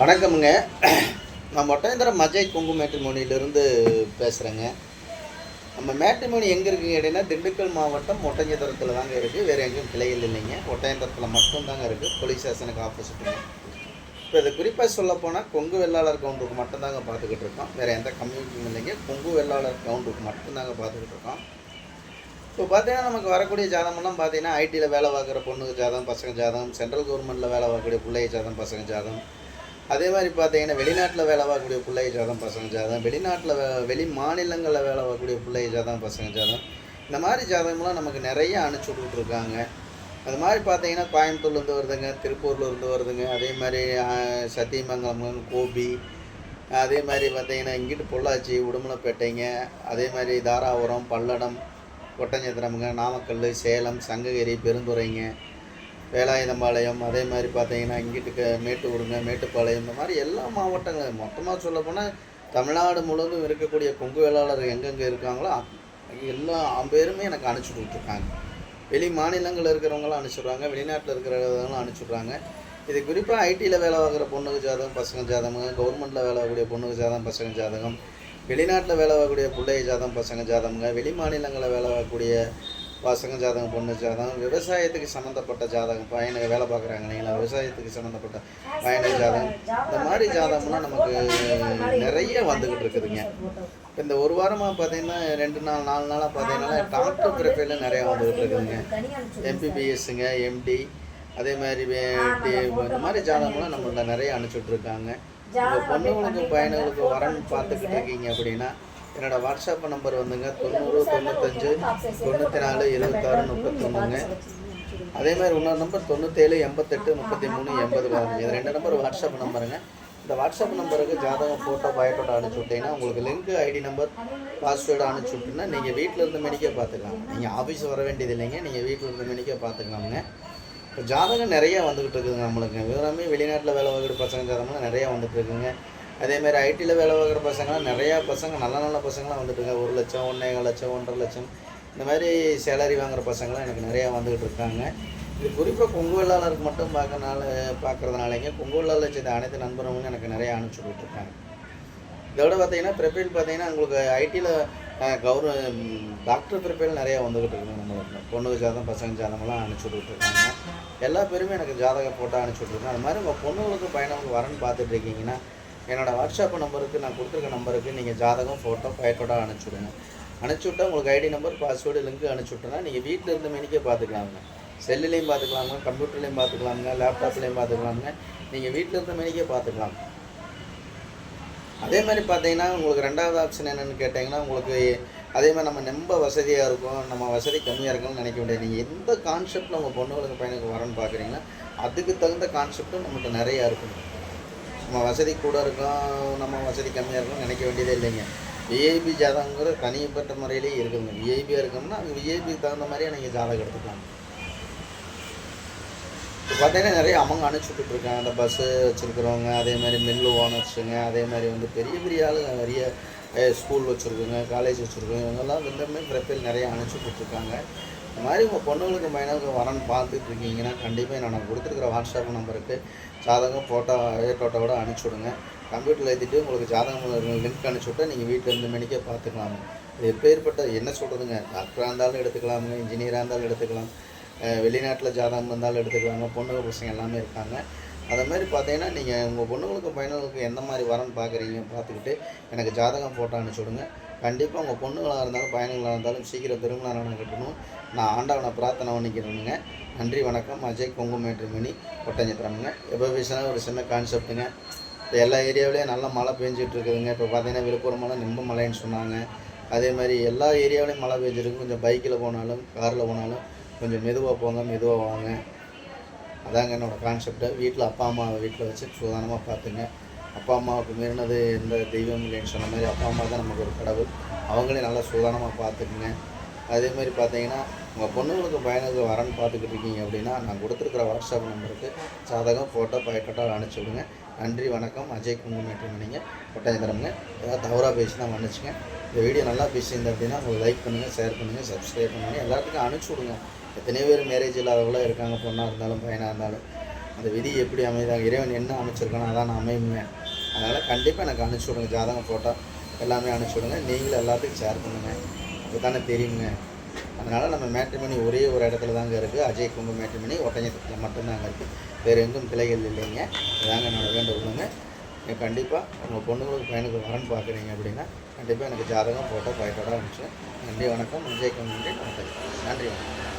வணக்கமுங்க. நான் ஒட்டேந்திரம் மஜை குங்கு மேட்ரிமோனியிலிருந்து பேசுகிறேங்க நம்ம மேட்ரிமோனி எங்கே இருக்குங்க அப்படின்னா திண்டுக்கல் மாவட்டம் ஒட்டஞ்சத்திரத்தில் தாங்க இருக்குது வேறு எங்கேயும் கிளைகள் இல்லைங்க. ஒட்டஞ்சத்திரத்தில் மட்டும்தாங்க இருக்குது போலீஸ் ஸ்டேஷனுக்கு ஆப்போசிட்டுங்க இப்போ இது குறிப்பாக சொல்லப்போனால் கொங்கு வெள்ளாளர் கவுண்டருக்கு மட்டும்தாங்க பார்த்துக்கிட்டு இருக்கோம். வேறு எந்த கம்யூனிட்டியும் இல்லைங்க. கொங்கு வெள்ளாளர் கவுண்டருக்கு மட்டும்தாங்க பார்த்துக்கிட்டு இருக்கோம். இப்போ பார்த்தீங்கன்னா நமக்கு வரக்கூடிய ஜாதகம்லாம் பார்த்தீங்கன்னா ஐடியில் வேலை பார்க்குற பொண்ணுக்கு ஜாதகம் பசங்க ஜாதகம் சென்ட்ரல் கவர்மெண்ட்டில் வேலை பார்க்கக்கூடிய பிள்ளைய ஜாதகம் பசங்க ஜாதகம். அதே மாதிரி பார்த்தீங்கன்னா வெளிநாட்டில் வேலை பார்க்கக்கூடிய பிள்ளைகளாக தான் பசங்க ஜாதகம் வெளிநாட்டில் வே வெளி மாநிலங்களில் வேலை பார்க்கக்கூடிய பிள்ளைகளாக தான் பசங்க ஜாதகம். இந்த மாதிரி ஜாதகம்லாம் நமக்கு நிறைய அனுப்பிச்சி விட்டுட்ருக்காங்க அது மாதிரி பார்த்தீங்கன்னா கோயம்புத்தூர்லேருந்து வருதுங்க திருப்பூர்லேருந்து வருதுங்க. அதே மாதிரி சத்தியமங்கலம் கோபி அதே மாதிரி பார்த்தீங்கன்னா இங்கிட்டு பொள்ளாச்சி உடுமலைப்பேட்டைங்க அதே மாதிரி தாராபுரம் பல்லடம் ஒட்டஞ்சத்திரமுங்க நாமக்கல் சேலம் சங்ககிரி பெருந்துறைங்க வேலாயுதம்பாளையம் அதே மாதிரி பார்த்தீங்கன்னா இங்கிட்டு க- மேட்டுப்பாளையம் இந்த மாதிரி எல்லா மாவட்டங்களும். மொத்தமாக சொல்லப்போனால் தமிழ்நாடு முழுவதும் இருக்கக்கூடிய கொங்கு வேளாளர் எங்கெங்கே இருக்காங்களோ எல்லா பேருமே எனக்கு அனுப்பிச்சி கொடுத்துருக்காங்க. வெளி மாநிலங்களில் இருக்கிறவங்களும் அனுப்பிச்சுட்றாங்க வெளிநாட்டில் இருக்கிறவங்களும் அனுப்பிச்சுட்றாங்க. இது குறிப்பாக ஐடியில் வேலை பார்க்குற பொண்ணுக்கு ஜாதகம் பசங்க ஜாதகம் கவர்மெண்ட்டில் வேலை பார்க்கக்கூடிய பொண்ணுக்கு ஜாதகம் பசங்க ஜாதகம் வெளிநாட்டில் வேலை பார்க்கக்கூடிய பிள்ளை ஜாதகம் பசங்க ஜாதகங்க வெளி மாநிலங்களில் வேலை வரக்கூடிய பசங்க ஜாதகம் பொண்ணு ஜாதகம் விவசாயத்துக்கு சம்மந்தப்பட்ட ஜாதகம் பையனுக்கு வேலை பார்க்குறாங்க இல்லைங்களா? விவசாயத்துக்கு சம்மந்தப்பட்ட பயண ஜாதகம். இந்த மாதிரி ஜாதகம்லாம் நமக்கு நிறைய வந்துக்கிட்டு இருக்குதுங்க. இப்போ இந்த ஒரு வாரமாக பார்த்தீங்கன்னா ரெண்டு நாள் நாலு நாளாக பார்த்தீங்கன்னா டாக்டர் ப்ரிஃபைல நிறையா வந்துக்கிட்டு இருக்குதுங்க. எம்பிபிஎஸ்ஸுங்க எம்டி அதே மாதிரி வே- இந்த மாதிரி ஜாதகம்லாம் நம்மள்ட்ட நிறைய அனுப்பிச்சுட்ருக்காங்க. உங்கள் பொண்ணுங்களுக்கு பையனுங்களுக்கு வரன்னு பார்த்துக்கிட்டு இருக்கீங்க அப்படின்னா என்னோட வாட்ஸ்அப் நம்பர் வந்துங்க தொண்ணூறு தொண்ணூத்தஞ்சு தொண்ணூற்றி நாலு எழுபத்தாறு முப்பத்தொன்றுங்க அதே மாதிரி இன்னொரு நம்பர் தொண்ணூற்றேழு எண்பத்தெட்டு முப்பத்தி மூணு எண்பது பதினஞ்சு இது ரெண்டு நம்பர் வாட்ஸ்அப் நம்பருங்க. இந்த வாட்ஸ்அப் நம்பருக்கு ஜாதகம் ஃபோட்டோ பயோட்டோட அனுப்பிச்சி விட்டீங்கன்னா உங்களுக்கு லிங்க் ஐடி நம்பர் பாஸ்வேர்டு அனுப்பிச்சி விட்டுன்னா நீங்கள் வீட்டில் இருந்து மெடிக்க பார்த்துக்கலாம் நீங்கள் ஆஃபீஸ் வர வேண்டியது இல்லைங்க நீங்கள் வீட்டில் இருந்து மெடிக்க பார்த்துக்கலாமுங்க இப்போ ஜாதகம் நிறையா வந்துக்கிட்டு இருக்குதுங்க நம்மளுக்கு. விவரமே வெளிநாட்டில் வேலை பார்க்குற பசங்க ஜாதகம்லாம் நிறையா வந்துட்டு இருக்குங்க. அதேமாதிரி ஐடியில் வேலை பார்க்குற பசங்களாம் நிறையா பசங்க நல்ல நல்ல பசங்களாம் வந்துட்டுங்க ஒரு லட்சம் ஒன்றேகால் லட்சம் ஒன்றரை லட்சம். இந்த மாதிரி சேலரி வாங்குகிற பசங்களாம் எனக்கு நிறையா வந்துக்கிட்டு இருக்காங்க. இது குறிப்பாக கொங்கு வெள்ளாளருக்கு மட்டும் பார்க்கறனால பார்க்குறதுனாலங்க கொங்கு வெள்ளாளர் செய்த அனைத்து நண்பர்களும் எனக்கு நிறையா அனுப்பிச்சி கொடுத்துருக்காங்க. இதோட பார்த்தீங்கன்னா ப்ரிப்பேர் பார்த்தீங்கன்னா உங்களுக்கு ஐடியில் கௌரவ டாக்டர் ப்ரிப்பேர் நிறையா வந்துக்கிட்டு இருக்குங்க நம்மளுக்கு பொண்ணுக்கு ஜாதகம் பசங்க ஜாதகம்லாம் அனுப்பிச்சி விட்டுருக்காங்க எல்லா பேருமே எனக்கு ஜாதகம் போட்டால் அனுப்பிச்சி விட்ருக்காங்க அது மாதிரி உங்கள் பொண்ணுங்களுக்கு பையனுக்கு வரன்னு பார்த்துட்டு இருக்கீங்கன்னா என்னோடய வாட்ஸ்அப் நம்பருக்கு நான் கொடுத்துருக்க நம்பருக்கு நீங்கள் ஜாதகம் ஃபோட்டோ பயட்டோட அனுப்பிச்சுடுங்க அனுப்பிச்சி விட்டா உங்களுக்கு ஐடி நம்பர் பாஸ்வேர்டு லிங்க் அனுப்பிச்சி நீங்கள் வீட்டில் இருந்து மெனிக்கே பார்த்துக்கலாங்க செல்லுலேயும் பார்த்துக்கலாங்க கம்ப்யூட்டர்லேயும் பார்த்துக்கலாங்க லேப்டாப்லேயும் பார்த்துக்கலாங்க நீங்கள் வீட்டில் இருந்த மெனிக்கே பார்த்துக்கலாம் அதே மாதிரி பார்த்தீங்கன்னா உங்களுக்கு ரெண்டாவது ஆப்ஷன் என்னென்னு கேட்டிங்கன்னா உங்களுக்கு அதே மாதிரி நம்ம ரொம்ப வசதியாக இருக்கும் நம்ம வசதி கம்மியாக இருக்கும்னு நினைக்க முடியாது நீங்கள் எந்த கான்செப்டில் உங்கள் பொண்ணுங்களுக்கு பையனுக்கு வரன்னு பார்க்குறீங்கன்னா அதுக்கு தகுந்த கான்செப்ட்டும் நம்மகிட்ட நிறையா இருக்கும். நம்ம வசதி கூட இருக்கும் நம்ம வசதி கம்மியாக இருக்கும்னு நினைக்க வேண்டியதே இல்லைங்க. விஐபி ஜாதகங்கிற தனிப்பட்ட முறையிலேயே இருக்குங்க. விஐபியாக இருக்கோம்னா அது விஐபிக்கு தகுந்த மாதிரியே நீங்கள் ஜாதகம் எடுத்துக்கலாம். இப்போ பார்த்தீங்கன்னா நிறைய அவங்க அனுப்பிச்சுட்ருக்காங்க அந்த பஸ்ஸு வச்சுருக்கிறவங்க அதே மாதிரி மில்லு ஓனர்ஸுங்க அதே மாதிரி வந்து பெரிய பெரிய ஆளுங்க நிறைய ஸ்கூல் வச்சுருக்குங்க காலேஜ் வச்சுருக்கோங்க. இவங்கெல்லாம் எல்லாமே ப்ரெஃபைல் நிறைய அனுப்பிச்சு கொடுத்துருக்காங்க இந்த மாதிரி உங்கள் பொண்ணுங்களுக்கு பையனுக்கு வரன்னு பார்த்துட்டு இருக்கீங்கன்னா கண்டிப்பாக நான் கொடுத்துருக்குற வாட்ஸ்அப் நம்பருக்கு ஜாதகம் ஃபோட்டோ ஃபோட்டோவோட அனுப்பிச்சி விடுங்க. கம்ப்யூட்டரில் ஏற்றிட்டு உங்களுக்கு ஜாதகம் லிங்க் அனுப்பிச்சி விட்டா நீங்கள் வீட்டில் இருந்து மணிக்கே பார்த்துக்கலாம். இது எப்பேற்பட்ட என்ன சொல்கிறதுங்க டாக்டராக இருந்தாலும் எடுத்துக்கலாமுங்க இன்ஜினியராக இருந்தாலும் எடுத்துக்கலாம். வெளிநாட்டில் ஜாதகம் இருந்தாலும் எடுத்துக்கலாங்க பொண்ணுங்க பசங்க எல்லாமே இருக்காங்க. அதை மாதிரி பார்த்தீங்கன்னா நீங்கள் உங்கள் பொண்ணுங்களுக்கும் பையனுங்களுக்கும் எந்த மாதிரி வரன்னு பார்க்குறீங்க பார்த்துக்கிட்டு எனக்கு ஜாதகம் போட்டோ அனுப்பிச்சி விடுங்க. கண்டிப்பாக உங்கள் பொண்ணுங்களாக இருந்தாலும் பையனுங்களாக இருந்தாலும் சீக்கிரம் திருமணம் நடனம் கட்டணும். நான் ஆண்டவனை பிரார்த்தனை பண்ணிக்கிறேனுங்க. நன்றி வணக்கம். அஜய் கொங்கு மேட்ரிமணி ஒட்டஞ்சத்திரமுங்க எப்போ பேசினா ஒரு சின்ன கான்செப்ட்டுங்க இப்போ எல்லா ஏரியாவிலையும் நல்லா மழை பெஞ்சிட்டு இருக்குதுங்க இப்போ பார்த்தீங்கன்னா விழுப்புரமெல்லாம் நிம்ப மழைன்னு சொன்னாங்க. அதே மாதிரி எல்லா ஏரியாவிலையும் மழை பெஞ்சிருக்கு கொஞ்சம் பைக்கில் போனாலும் காரில் போனாலும் கொஞ்சம் மெதுவாக போங்க மெதுவாக வாங்க. அதாங்க என்னோடய கான்செப்டை வீட்டில் அப்பா அம்மாவை வீட்டில் வச்சு சுதானமாக பார்த்துங்க. அப்பா அம்மாவுக்கு மீறினது எந்த தெய்வம் இல்லைன்னு சொன்ன மாதிரி அப்பா அம்மா தான் நமக்கு ஒரு கடவுள். அவங்களே நல்லா சுதானமாக பார்த்துக்குங்க. அதே மாதிரி பார்த்தீங்கன்னா உங்கள் பொண்ணுங்களுக்கு பையனுக்கு வரன்னு பார்த்துக்கிட்டு இருக்கீங்க அப்படின்னா நான் கொடுத்துருக்குற வாட்ஸ்அப் நம்பருக்கு சாதகம் ஃபோட்டோ பயக்கட்டோ அனுப்பிச்சி விடுங்க. நன்றி வணக்கம். அஜய் குங்குமேட்டு நீங்கள் ஒட்டஞ்சந்திரம்ங்க ஏதாவது தவறாக பேசினா மன்னிச்சுங்க. இந்த வீடியோ நல்லா பேசியிருந்தேன் அப்படின்னா உங்களுக்கு லைக் பண்ணுங்கள் ஷேர் பண்ணுங்கள் சப்ஸ்கிரைப் பண்ணுங்கள் எல்லாத்துக்கும் அனுப்பிச்சி விடுங்க. எத்தனையோ பேர் மேரேஜ் இல்லாதவங்களாம் இருக்காங்க. பொண்ணாக இருந்தாலும் பையனாக இருந்தாலும். அந்த விதி எப்படி அமைதாங்க இறைவன் என்ன அமைச்சிருக்கானோ அதான் நான் அமையுங்க. அதனால் கண்டிப்பாக எனக்கு அனுப்பிச்சி விடுங்க. ஜாதகம் ஃபோட்டோ எல்லாமே அனுப்பிச்சி விடுங்க. நீங்களும் எல்லாத்துக்கும் ஷேர் பண்ணுங்கள் அப்போ தானே தெரியுங்க. அதனால் நம்ம மேட்ரிமணி ஒரே ஒரு இடத்துல தாங்க இருக்குது அஜய் கும்பு மேட்ரிமணி ஒட்டஞ்சத்தில் மட்டும்தாங்க இருக்குது வேறு எங்கும் கிளைகள் இல்லைங்க. இதாங்க என்னோட வேண்டுகோளுங்க. நீங்கள் கண்டிப்பாக உங்கள் பொண்ணுங்களுக்கு பையனுக்கு வரன்னு பார்க்குறீங்க அப்படின்னா கண்டிப்பாக எனக்கு ஜாதகம் ஃபோட்டோ ஃபைட்டோட அனுப்பிச்சு நன்றி வணக்கம். அஜய் கும்பு நன்றி வணக்கம். நன்றி வணக்கம்.